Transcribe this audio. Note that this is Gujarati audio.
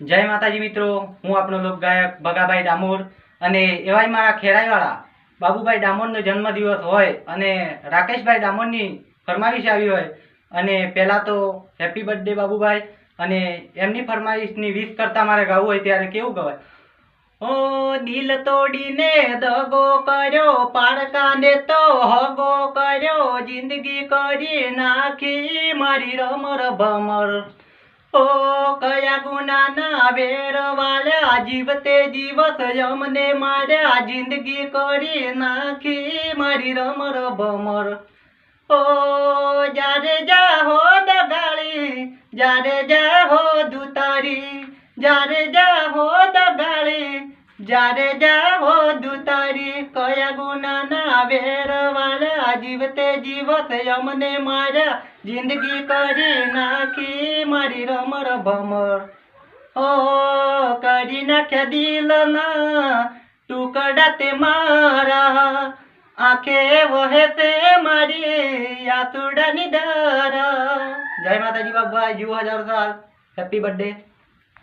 જય માતાજી મિત્રો, હું આપણો લોક ગાયક ભગાભાઈ ડામોર અને એવાય મારા ખેરાઈવાળા બાબુભાઈ ડામોરનો જન્મદિવસ હોય અને રાકેશભાઈ ડામોરની ફરમાઈશ આવી હોય અને પહેલાં તો હેપી બર્થડે બાબુભાઈ અને એમની ફરમાઈશની વીસ કરતા મારે ગાવું હોય ત્યારે કેવું ગવાય ઓ દિલ તોડીને દગો કર્યો પારકાને તો હગો કર્યો, જિંદગી કરી નાખી મારી રમર ભમર. ઓ કયા ગુનાના વેર વાળ્યા જીવતે જીવત અમને માર્યા, જિંદગી કરી નાખી મારી રમર ભમર. ઓ, જ્યારે જાહો દગાળી, જ્યારે જાહો દુતારી, જ્યારે જાહો દગાળી, જ્યારે જાહો દુતારી, કયા ગુનાના વેર વાળા જીવતે જીવત અમને માર્યા જિંદગી કરી નાખી મારી રમર ભમર. ઓ કરી નાખ્યા દિલના ટુકડા તે મારા. આંખે વહે તે મારી આતુડાની ધારા. જય માતાજી બાબા જીવો હજાર સાલ. Happy birthday